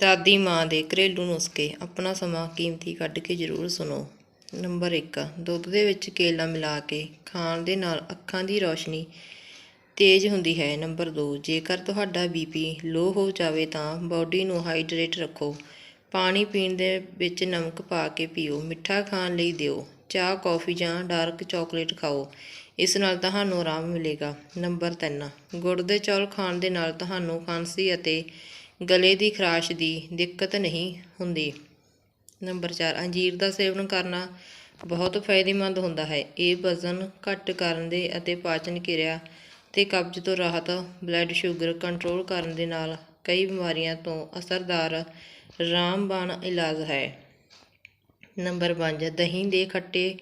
ਦਾਦੀ ਮਾਂ ਦੇ ਘਰੇਲੂ ਨੁਸਖੇ ਆਪਣਾ ਸਮਾਂ ਕੀਮਤੀ ਕੱਢ ਕੇ ਜ਼ਰੂਰ ਸੁਣੋ। ਨੰਬਰ 1 ਦੁੱਧ ਦੇ ਵਿੱਚ ਕੇਲਾ ਮਿਲਾ ਕੇ ਖਾਣ ਦੇ ਨਾਲ ਅੱਖਾਂ ਦੀ ਰੌਸ਼ਨੀ ਤੇਜ਼ ਹੁੰਦੀ ਹੈ। ਨੰਬਰ 2 ਜੇਕਰ ਤੁਹਾਡਾ ਬੀਪੀ ਲੋ ਹੋ ਜਾਵੇ ਤਾਂ ਬਾਡੀ ਨੂੰ ਹਾਈਡਰੇਟ ਰੱਖੋ। ਪਾਣੀ ਪੀਣ ਦੇ ਵਿੱਚ ਨਮਕ ਪਾ ਕੇ ਪੀਓ, ਮਿੱਠਾ ਖਾਣ ਲਈ ਦਿਓ, ਚਾਹ, ਕੌਫੀ ਜਾਂ ਡਾਰਕ ਚਾਕਲੇਟ ਖਾਓ। ਇਸ ਨਾਲ ਤੁਹਾਨੂੰ ਆਰਾਮ ਮਿਲੇਗਾ। ਨੰਬਰ 3 ਗੁੜ ਦੇ ਚੌਲ ਖਾਣ ਦੇ ਨਾਲ ਤੁਹਾਨੂੰ ਖਾਂਸੀ ਅਤੇ ਗਲੇ ਦੀ ਖਰਾਸ਼ ਦੀ ਦਿੱਕਤ ਨਹੀਂ ਹੁੰਦੀ। ਨੰਬਰ 4 ਅੰਜੀਰ ਦਾ ਸੇਵਨ ਕਰਨਾ ਬਹੁਤ ਫਾਇਦੇਮੰਦ ਹੁੰਦਾ ਹੈ। ਇਹ ਵਜ਼ਨ ਘੱਟ ਕਰਨ ਦੇ ਅਤੇ ਪਾਚਨ ਕਿਰਿਆ ਤੇ ਕਬਜ਼ ਤੋਂ ਰਾਹਤ ਬਲੱਡ ਸ਼ੂਗਰ ਕੰਟਰੋਲ ਕਰਨ ਦੇ ਨਾਲ ਕਈ ਬਿਮਾਰੀਆਂ ਤੋਂ ਅਸਰਦਾਰ ਰਾਮਬਾਣ ਇਲਾਜ ਹੈ। ਨੰਬਰ 5 ਦਹੀਂ ਦੇ ਖੱਟੇ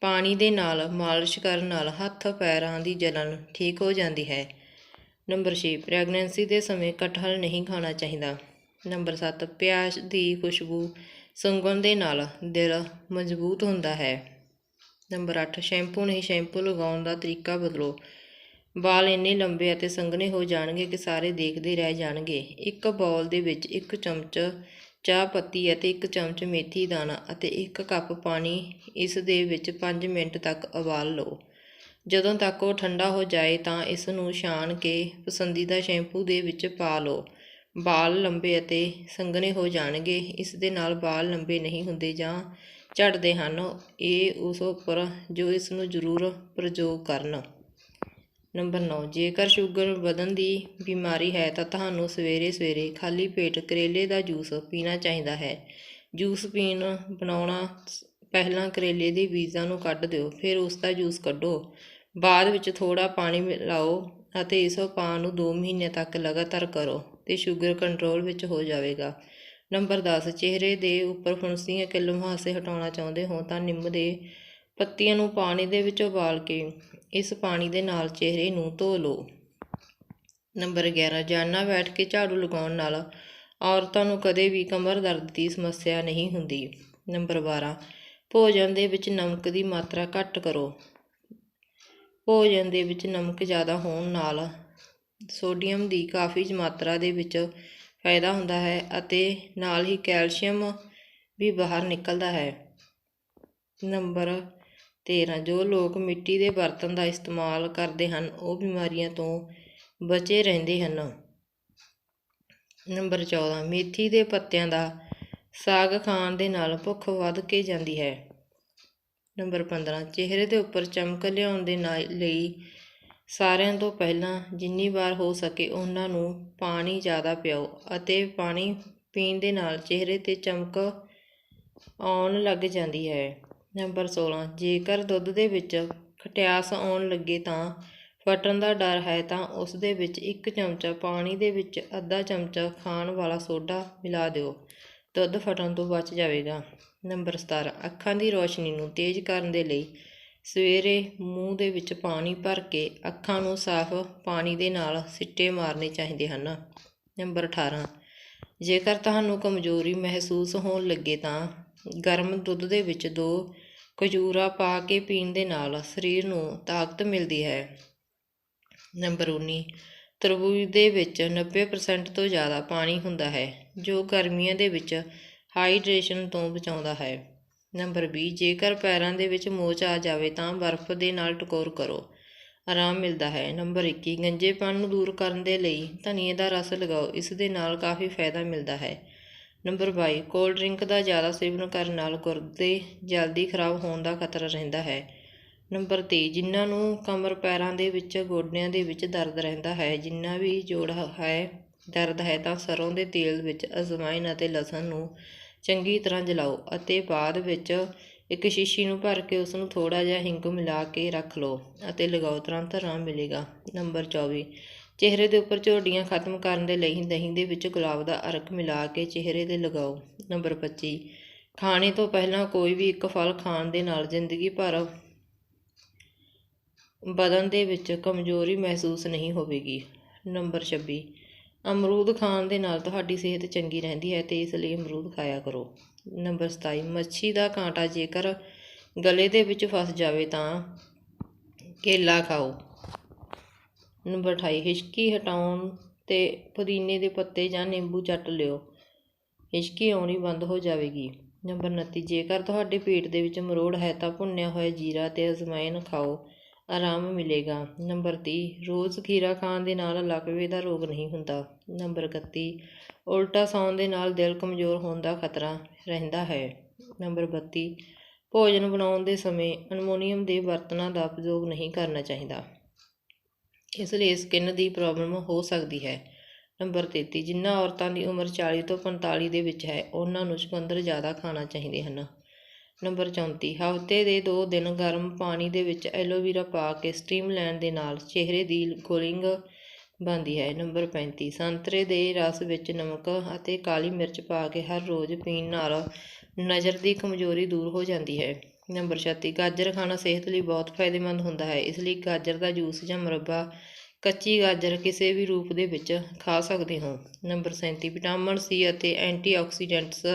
ਪਾਣੀ ਦੇ ਨਾਲ ਮਾਲਿਸ਼ ਕਰਨ ਨਾਲ ਹੱਥ ਪੈਰਾਂ ਦੀ ਜਲਨ ਠੀਕ ਹੋ ਜਾਂਦੀ ਹੈ। ਨੰਬਰ 6 ਪ੍ਰੈਗਨੈਂਸੀ ਦੇ ਸਮੇਂ ਕਟਹਲ ਨਹੀਂ ਖਾਣਾ ਚਾਹੀਦਾ। ਨੰਬਰ 7 ਪਿਆਜ਼ ਦੀ ਖੁਸ਼ਬੂ ਸੁੰਘਣ ਦੇ ਨਾਲ ਦਿਲ ਮਜ਼ਬੂਤ ਹੁੰਦਾ ਹੈ। ਨੰਬਰ 8 ਸ਼ੈਂਪੂ ਨਹੀਂ, ਸ਼ੈਂਪੂ ਲਗਾਉਣ ਦਾ ਤਰੀਕਾ ਬਦਲੋ। ਵਾਲ ਇੰਨੇ ਲੰਬੇ ਅਤੇ ਸੰਘਣੇ ਹੋ ਜਾਣਗੇ ਕਿ ਸਾਰੇ ਦੇਖਦੇ ਰਹਿ ਜਾਣਗੇ। ਇੱਕ ਬਾਉਲ ਦੇ ਵਿੱਚ ਇੱਕ ਚਮਚ ਚਾਹ ਪੱਤੀ ਅਤੇ ਇੱਕ ਚਮਚ ਮੇਥੀ ਦਾਣਾ ਅਤੇ ਇੱਕ ਕੱਪ ਪਾਣੀ ਇਸ ਦੇ ਵਿੱਚ 5 ਮਿੰਟ ਤੱਕ ਉਬਾਲ ਲਓ। ਜਦੋਂ ਤੱਕ ਉਹ ਠੰਡਾ ਹੋ ਜਾਏ ਤਾਂ ਇਸ ਨੂੰ ਛਾਣ ਕੇ ਪਸੰਦੀਦਾ ਸ਼ੈਂਪੂ ਦੇ ਵਿੱਚ ਪਾ ਲਓ। ਵਾਲ ਲੰਬੇ ਅਤੇ ਸੰਘਣੇ ਹੋ ਜਾਣਗੇ। ਇਸ ਦੇ ਨਾਲ ਵਾਲ ਲੰਬੇ ਨਹੀਂ ਹੁੰਦੇ ਜਾਂ ਝੜਦੇ ਹਨ। ਇਹ ਉਸ ਉੱਪਰ ਜੋ ਇਸ ਨੂੰ ਜ਼ਰੂਰ ਪ੍ਰਯੋਗ ਕਰਨ। ਨੰਬਰ 9 ਜੇਕਰ ਸ਼ੂਗਰ ਵਧਣ ਦੀ ਬਿਮਾਰੀ ਹੈ ਤਾਂ ਤੁਹਾਨੂੰ ਸਵੇਰੇ ਸਵੇਰੇ ਖਾਲੀ ਪੇਟ ਕਰੇਲੇ ਦਾ ਜੂਸ ਪੀਣਾ ਚਾਹੀਦਾ ਹੈ। ਜੂਸ ਪੀਣ ਬਣਾਉਣਾ ਪਹਿਲਾਂ ਕਰੇਲੇ ਦੇ ਬੀਜਾਂ ਨੂੰ ਕੱਢ ਦਿਓ, ਫਿਰ ਉਸ ਦਾ ਜੂਸ ਕੱਢੋ। ਬਾਅਦ ਵਿੱਚ ਥੋੜਾ ਪਾਣੀ ਮਿਲਾਓ ਅਤੇ ਇਸ ਉਪਾਅ ਨੂੰ 2 ਮਹੀਨੇ ਤੱਕ ਲਗਾਤਾਰ ਕਰੋ ਤੇ ਸ਼ੂਗਰ ਕੰਟਰੋਲ ਵਿੱਚ ਹੋ ਜਾਵੇਗਾ। ਨੰਬਰ 10 ਚਿਹਰੇ ਦੇ ਉੱਪਰ ਫੁੰਸੀਆਂ ਕਿ ਲਮਹਾਸੇ ਹਟਾਉਣਾ ਚਾਹੁੰਦੇ ਹੋ ਤਾਂ ਨਿੰਮ ਦੇ ਪੱਤੀਆਂ ਨੂੰ ਪਾਣੀ ਦੇ ਵਿੱਚ ਉਬਾਲ ਕੇ ਇਸ ਪਾਣੀ ਦੇ ਨਾਲ ਚਿਹਰੇ ਨੂੰ ਧੋ ਲਓ। ਨੰਬਰ 11 ਜਾਨਾ ਬੈਠ ਕੇ ਝਾੜੂ ਲਗਾਉਣ ਨਾਲ ਔਰਤਾਂ ਨੂੰ ਕਦੇ ਵੀ ਕਮਰ ਦਰਦ ਦੀ ਸਮੱਸਿਆ ਨਹੀਂ ਹੁੰਦੀ। ਨੰਬਰ 12 ਭੋਜਨ ਦੇ ਵਿੱਚ ਨਮਕ ਦੀ ਮਾਤਰਾ ਘੱਟ ਕਰੋ। ਭੋਜਨ ਦੇ ਵਿੱਚ ਨਮਕ ਜ਼ਿਆਦਾ ਹੋਣ ਨਾਲ ਸੋਡੀਅਮ ਦੀ ਕਾਫੀ ਮਾਤਰਾ ਦੇ ਵਿੱਚ ਫਾਇਦਾ ਹੁੰਦਾ ਹੈ ਅਤੇ ਨਾਲ ਹੀ ਕੈਲਸ਼ੀਅਮ ਵੀ ਬਾਹਰ ਨਿਕਲਦਾ ਹੈ। ਨੰਬਰ 13 ਜੋ ਲੋਕ ਮਿੱਟੀ ਦੇ ਬਰਤਨ ਦਾ ਇਸਤੇਮਾਲ ਕਰਦੇ ਹਨ, ਉਹ ਬਿਮਾਰੀਆਂ ਤੋਂ ਬਚੇ ਰਹਿੰਦੇ ਹਨ। ਨੰਬਰ 14 ਮੇਥੀ ਦੇ ਪੱਤਿਆਂ ਦਾ ਸਾਗ ਖਾਣ ਦੇ ਨਾਲ ਭੁੱਖ ਵੱਧ ਕੇ ਜਾਂਦੀ ਹੈ। ਨੰਬਰ 15 ਚਿਹਰੇ ਦੇ ਉੱਪਰ ਚਮਕ ਲਿਆਉਣ ਦੇ ਨਾਲ ਲਈ ਸਾਰਿਆਂ ਤੋਂ ਪਹਿਲਾਂ ਜਿੰਨੀ ਵਾਰ ਹੋ ਸਕੇ ਉਹਨਾਂ ਨੂੰ ਪਾਣੀ ਜ਼ਿਆਦਾ ਪਿਓ ਅਤੇ ਪਾਣੀ ਪੀਣ ਦੇ ਨਾਲ ਚਿਹਰੇ ਤੇ ਚਮਕ ਆਉਣ ਲੱਗ ਜਾਂਦੀ ਹੈ। ਨੰਬਰ 16 ਜੇਕਰ ਦੁੱਧ ਦੇ ਵਿੱਚ ਖਟਿਆਸ ਆਉਣ ਲੱਗੇ ਤਾਂ ਫਟਣ ਦਾ ਡਰ ਹੈ ਤਾਂ ਉਸ ਦੇ ਵਿੱਚ ਇੱਕ ਚਮਚਾ ਪਾਣੀ ਦੇ ਵਿੱਚ ਅੱਧਾ ਚਮਚਾ ਖਾਣ ਵਾਲਾ ਸੋਡਾ ਮਿਲਾ ਦਿਓ। ਦੁੱਧ ਫਟਣ ਤੋਂ ਬਚ ਜਾਵੇਗਾ। ਨੰਬਰ 17 ਅੱਖਾਂ ਦੀ ਰੋਸ਼ਨੀ ਨੂੰ ਤੇਜ਼ ਕਰਨ ਦੇ ਲਈ ਸਵੇਰੇ ਮੂੰਹ ਦੇ ਵਿੱਚ ਪਾਣੀ ਭਰ ਕੇ ਅੱਖਾਂ ਨੂੰ ਸਾਫ਼ ਪਾਣੀ ਦੇ ਨਾਲ ਸਿੱਟੇ ਮਾਰਨੇ ਚਾਹੀਦੇ ਹਨ। ਨੰਬਰ 18 ਜੇਕਰ ਤੁਹਾਨੂੰ ਕਮਜ਼ੋਰੀ ਮਹਿਸੂਸ ਹੋਣ ਲੱਗੇ ਤਾਂ ਗਰਮ ਦੁੱਧ ਦੇ ਵਿੱਚ ਦੋ ਖਜੂਰਾ ਪਾ ਕੇ ਪੀਣ ਦੇ ਨਾਲ ਸਰੀਰ ਨੂੰ ਤਾਕਤ ਮਿਲਦੀ ਹੈ। ਨੰਬਰ 19 ਤਰਬੂਜ ਦੇ ਵਿੱਚ 90% ਤੋਂ ਜ਼ਿਆਦਾ ਪਾਣੀ ਹੁੰਦਾ ਹੈ। ਜੋ ਗਰਮੀਆਂ ਦੇ ਵਿੱਚ ਹਾਈਡਰੇਸ਼ਨ ਤੋਂ ਬਚਾਉਂਦਾ ਹੈ। ਨੰਬਰ 20 ਜੇਕਰ ਪੈਰਾਂ ਦੇ ਵਿੱਚ ਮੋਚ ਆ ਜਾਵੇ ਤਾਂ ਬਰਫ਼ ਦੇ ਨਾਲ ਟਕੋਰ ਕਰੋ। ਆਰਾਮ ਮਿਲਦਾ ਹੈ। ਨੰਬਰ 21 ਗੰਜੇਪਣ ਨੂੰ ਦੂਰ ਕਰਨ ਦੇ ਲਈ ਧਨੀਏ ਦਾ ਰਸ ਲਗਾਓ। ਇਸ ਦੇ ਨਾਲ ਕਾਫੀ ਫਾਇਦਾ ਮਿਲਦਾ ਹੈ। ਨੰਬਰ 22 ਕੋਲਡ ਡਰਿੰਕ ਦਾ ਜ਼ਿਆਦਾ ਸੇਵਨ ਕਰਨ ਨਾਲ ਗੁਰਦੇ ਜਲਦੀ ਖਰਾਬ ਹੋਣ ਦਾ ਖਤਰਾ ਰਹਿੰਦਾ ਹੈ। ਨੰਬਰ 23 ਜਿਨ੍ਹਾਂ ਨੂੰ ਕਮਰ ਪੈਰਾਂ ਦੇ ਵਿੱਚ ਗੋਡਿਆਂ ਦੇ ਵਿੱਚ ਦਰਦ ਰਹਿੰਦਾ ਹੈ ਜਿੰਨਾ ਵੀ ਜੋੜ ਹੈ ਦਰਦ ਹੈ ਤਾਂ ਸਰੋਂ ਦੇ ਤੇਲ ਵਿੱਚ ਅਜਵਾਇਨ ਅਤੇ ਲਸਣ ਨੂੰ ਚੰਗੀ ਤਰ੍ਹਾਂ ਜਲਾਓ ਅਤੇ ਬਾਅਦ ਵਿੱਚ ਇੱਕ ਸ਼ੀਸ਼ੀ ਨੂੰ ਭਰ ਕੇ ਉਸ ਨੂੰ ਥੋੜਾ ਜਿਹਾ ਹਿੰਗ ਮਿਲਾ ਕੇ ਰੱਖ ਲਓ ਅਤੇ ਲਗਾਓ, ਤੁਰੰਤ ਆਰਾਮ ਮਿਲੇਗਾ। ਨੰਬਰ 24 ਚਿਹਰੇ ਦੇ ਉੱਪਰ ਝੋਡੀਆਂ ਖਤਮ ਕਰਨ ਦੇ ਲਈ ਦਹੀਂ ਦੇ ਵਿੱਚ ਗੁਲਾਬ ਦਾ ਅਰਕ ਮਿਲਾ ਕੇ ਚਿਹਰੇ ਤੇ ਲਗਾਓ। ਨੰਬਰ 25 ਖਾਣੇ ਤੋਂ ਪਹਿਲਾਂ ਕੋਈ ਵੀ ਇੱਕ ਫਲ ਖਾਣ ਦੇ ਨਾਲ ਜ਼ਿੰਦਗੀ ਭਰ ਬਦਨ ਦੇ ਵਿੱਚ ਕਮਜ਼ੋਰੀ ਮਹਿਸੂਸ ਨਹੀਂ ਹੋਵੇਗੀ। ਨੰਬਰ 26 ਅਮਰੂਦ ਖਾਣ ਦੇ ਨਾਲ ਤੁਹਾਡੀ ਸਿਹਤ ਚੰਗੀ ਰਹਿੰਦੀ ਹੈ ਤੇ ਇਸ ਲਈ ਅਮਰੂਦ ਖਾਇਆ ਕਰੋ। ਨੰਬਰ 27 ਮੱਛੀ ਦਾ ਕਾਂਟਾ ਜੇਕਰ ਗਲੇ ਦੇ ਵਿੱਚ ਫਸ ਜਾਵੇ ਤਾਂ ਕੇਲਾ ਖਾਓ। ਨੰਬਰ 28 ਹਿਸ਼ਕੀ ਹਟਾਉਣ ਤੇ ਪੁਦੀਨੇ ਦੇ ਪੱਤੇ ਜਾਂ ਨਿੰਬੂ ਚੱਟ ਲਿਓ। ਹਿਸ਼ਕੀ ਆਉਣੀ ਬੰਦ ਹੋ ਜਾਵੇਗੀ। ਨੰਬਰ 29 ਜੇਕਰ ਤੁਹਾਡੇ ਪੇਟ ਦੇ ਵਿੱਚ ਮਰੋੜ ਹੈ ਤਾਂ ਭੁੰਨਿਆ ਹੋਇਆ ਜੀਰਾ ਤੇ ਅਜਵਾਇਨ ਖਾਓ। ਆਰਾਮ ਮਿਲੇਗਾ। ਨੰਬਰ ਤੀਹ, ਰੋਜ਼ ਖੀਰਾ ਖਾਣ ਦੇ ਨਾਲ ਲਕਵੇ ਦਾ ਰੋਗ ਨਹੀਂ ਹੁੰਦਾ। ਨੰਬਰ 31 ਉਲਟਾ ਸੌਣ ਦੇ ਨਾਲ ਦਿਲ ਕਮਜ਼ੋਰ ਹੋਣ ਦਾ ਖਤਰਾ ਰਹਿੰਦਾ ਹੈ। ਨੰਬਰ 32 ਭੋਜਨ ਬਣਾਉਣ ਦੇ ਸਮੇਂ ਅਲਮੋਨੀਅਮ ਦੇ ਬਰਤਨਾਂ ਦਾ ਉਪਯੋਗ ਨਹੀਂ ਕਰਨਾ ਚਾਹੀਦਾ। ਇਸ ਲਈ ਸਕਿਨ ਦੀ ਪ੍ਰੋਬਲਮ ਹੋ ਸਕਦੀ ਹੈ। ਨੰਬਰ 33 ਜਿਨ੍ਹਾਂ ਔਰਤਾਂ ਦੀ ਉਮਰ 40 ਤੋਂ 45 ਦੇ ਵਿੱਚ ਹੈ, ਉਹਨਾਂ ਨੂੰ ਚੁਕੰਦਰ ਜ਼ਿਆਦਾ ਖਾਣਾ ਚਾਹੀਦੇ ਹਨ। ਨੰਬਰ 34 ਹਫ਼ਤੇ ਦੇ ਦੋ ਦਿਨ ਗਰਮ ਪਾਣੀ ਦੇ ਵਿੱਚ ਐਲੋਵੀਰਾ ਪਾ ਕੇ ਸਟੀਮ ਲੈਣ ਦੇ ਨਾਲ ਚਿਹਰੇ ਦੀ ਗੋਲਿੰਗ ਬਣਦੀ ਹੈ। ਨੰਬਰ 35 ਸੰਤਰੇ ਦੇ ਰਸ ਵਿੱਚ ਨਮਕ ਅਤੇ ਕਾਲੀ ਮਿਰਚ ਪਾ ਕੇ ਹਰ ਰੋਜ਼ ਪੀਣ ਨਾਲ ਨਜ਼ਰ ਦੀ ਕਮਜ਼ੋਰੀ ਦੂਰ ਹੋ ਜਾਂਦੀ ਹੈ। ਨੰਬਰ 36 ਗਾਜਰ ਖਾਣਾ ਸਿਹਤ ਲਈ ਬਹੁਤ ਫਾਇਦੇਮੰਦ ਹੁੰਦਾ ਹੈ। ਇਸ ਲਈ ਗਾਜਰ ਦਾ ਜੂਸ ਜਾਂ ਮੁਰੱਬਾ, ਕੱਚੀ ਗਾਜਰ ਕਿਸੇ ਵੀ ਰੂਪ ਦੇ ਵਿੱਚ ਖਾ ਸਕਦੇ ਹੋ। ਨੰਬਰ 37 ਵਿਟਾਮਿਨ ਸੀ ਅਤੇ ਐਂਟੀਆਕਸੀਡੈਂਟਸ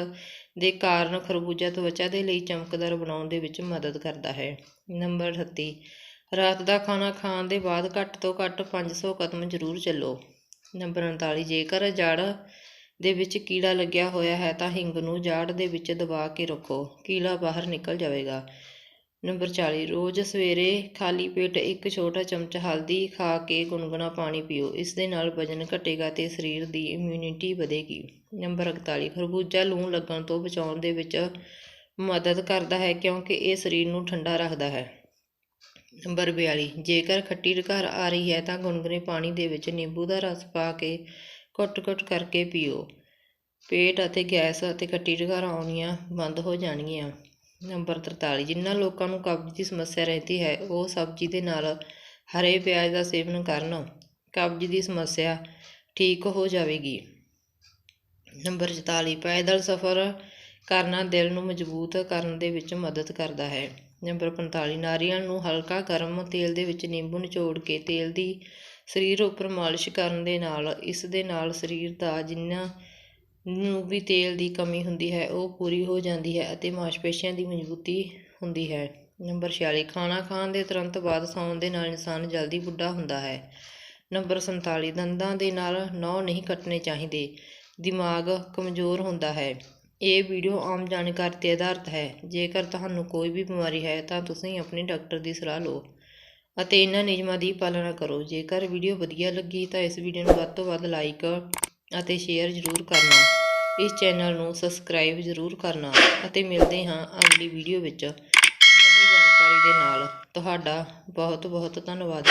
ਦੇ ਕਾਰਨ ਖਰਬੂਜਾ ਤਵਚਾ ਦੇ ਲਈ ਚਮਕਦਾਰ ਬਣਾਉਣ ਦੇ ਵਿੱਚ ਮਦਦ ਕਰਦਾ ਹੈ। ਨੰਬਰ 38 ਰਾਤ ਦਾ ਖਾਣਾ ਖਾਣ ਦੇ ਬਾਅਦ ਘੱਟ ਤੋਂ ਘੱਟ 500 ਕਦਮ ਜ਼ਰੂਰ ਚੱਲੋ। ਨੰਬਰ 39 ਜੇਕਰ ਜੜ ਦੇ ਵਿੱਚ ਕੀੜਾ ਲੱਗਿਆ ਹੋਇਆ ਹੈ ਤਾਂ ਹਿੰਗ ਨੂੰ ਜਾੜ ਦੇ ਵਿੱਚ ਦਬਾ ਕੇ ਰੱਖੋ। ਕੀੜਾ ਬਾਹਰ ਨਿਕਲ ਜਾਵੇਗਾ। ਨੰਬਰ 40 ਰੋਜ਼ ਸਵੇਰੇ ਖਾਲੀ ਪੇਟ ਇੱਕ ਛੋਟਾ ਚਮਚ ਹਲਦੀ ਖਾ ਕੇ ਗੁਨਗੁਣਾ ਪਾਣੀ ਪੀਓ। ਇਸ ਦੇ ਨਾਲ ਵਜਨ ਘਟੇਗਾ ਤੇ ਸਰੀਰ ਦੀ ਇਮਿਊਨਿਟੀ ਵਧੇਗੀ। ਨੰਬਰ 41 ਖਰਬੂਜਾ ਲੂਣ ਲੱਗਣ ਤੋਂ ਬਚਾਉਣ ਦੇ ਵਿੱਚ ਮਦਦ ਕਰਦਾ ਹੈ ਕਿਉਂਕਿ ਇਹ ਸਰੀਰ ਨੂੰ ਠੰਡਾ ਰੱਖਦਾ ਹੈ। ਨੰਬਰ 42 ਜੇਕਰ ਖੱਟੀ ਡਕਾਰ ਆ ਰਹੀ ਹੈ ਤਾਂ ਗੁਨਗੁਨੇ ਪਾਣੀ ਦੇ ਵਿੱਚ ਨਿੰਬੂ ਦਾ ਰਸ ਪਾ ਕੇ ਘੁੱਟ-ਘੁੱਟ ਕਰਕੇ ਪੀਓ। ਪੇਟ ਅਤੇ ਗੈਸ ਅਤੇ ਖੱਟੀ ਡਕਾਰ ਆਉਣੀਆਂ ਬੰਦ ਹੋ ਜਾਣਗੀਆਂ। ਨੰਬਰ 43 ਜਿਨ੍ਹਾਂ ਲੋਕਾਂ ਨੂੰ ਕਬਜ਼ ਦੀ ਸਮੱਸਿਆ ਰਹਿੰਦੀ ਹੈ, ਉਹ ਸਬਜ਼ੀ ਦੇ ਨਾਲ ਹਰੇ ਪਿਆਜ਼ ਦਾ ਸੇਵਨ ਕਰਨ। ਕਬਜ਼ ਦੀ ਸਮੱਸਿਆ ਠੀਕ ਹੋ ਜਾਵੇਗੀ। ਨੰਬਰ 44 ਪੈਦਲ ਸਫ਼ਰ ਕਰਨਾ ਦਿਲ ਨੂੰ ਮਜ਼ਬੂਤ ਕਰਨ ਦੇ ਵਿੱਚ ਮਦਦ ਕਰਦਾ ਹੈ। ਨੰਬਰ 45 ਨਾਰੀਅਲ ਨੂੰ ਹਲਕਾ ਗਰਮ ਤੇਲ ਦੇ ਵਿੱਚ ਨਿੰਬੂ ਨਿਚੋੜ ਕੇ ਤੇਲ ਦੀ ਸਰੀਰ ਉੱਪਰ ਮਾਲਿਸ਼ ਕਰਨ ਦੇ ਨਾਲ, ਇਸ ਦੇ ਨਾਲ ਸਰੀਰ ਦਾ ਜਿੰਨਾ ਨੂੰ ਵੀ ਤੇਲ ਦੀ ਕਮੀ ਹੁੰਦੀ ਹੈ, ਉਹ ਪੂਰੀ ਹੋ ਜਾਂਦੀ ਹੈ ਅਤੇ ਮਾਸਪੇਸ਼ੀਆਂ ਦੀ ਮਜ਼ਬੂਤੀ ਹੁੰਦੀ ਹੈ। ਨੰਬਰ 46 ਖਾਣਾ ਖਾਣ ਦੇ ਤੁਰੰਤ ਬਾਅਦ ਸੌਣ ਦੇ ਨਾਲ ਇਨਸਾਨ ਜਲਦੀ ਬੁੱਢਾ ਹੁੰਦਾ ਹੈ। ਨੰਬਰ 47 ਦੰਦਾਂ ਦੇ ਨਾਲ ਨਹੁੰ ਨਹੀਂ ਕੱਟਣੇ ਚਾਹੀਦੇ, ਦਿਮਾਗ ਕਮਜ਼ੋਰ ਹੁੰਦਾ ਹੈ। ਇਹ ਵੀਡੀਓ ਆਮ ਜਾਣਕਾਰੀ ਤੇ ਆਧਾਰਿਤ ਹੈ। ਜੇਕਰ ਤੁਹਾਨੂੰ ਕੋਈ ਵੀ ਬਿਮਾਰੀ ਹੈ ਤਾਂ ਤੁਸੀਂ ਆਪਣੇ ਡਾਕਟਰ ਦੀ ਸਲਾਹ ਲਓ ਅਤੇ ਇਹਨਾਂ ਨਿਯਮਾਂ ਦੀ ਪਾਲਣਾ ਕਰੋ। ਜੇਕਰ ਵੀਡੀਓ ਵਧੀਆ ਲੱਗੀ ਤਾਂ ਇਸ ਵੀਡੀਓ ਨੂੰ ਵੱਧ ਤੋਂ ਵੱਧ ਲਾਈਕ ਅਤੇ ਸ਼ੇਅਰ ਜ਼ਰੂਰ ਕਰਨਾ। ਇਸ ਚੈਨਲ ਨੂੰ ਸਬਸਕ੍ਰਾਈਬ ਜ਼ਰੂਰ ਕਰਨਾ ਅਤੇ ਮਿਲਦੇ ਹਾਂ ਅਗਲੀ ਵੀਡੀਓ ਵਿੱਚ ਨਵੀਂ ਜਾਣਕਾਰੀ ਦੇ ਨਾਲ। ਤੁਹਾਡਾ ਬਹੁਤ ਬਹੁਤ ਧੰਨਵਾਦ।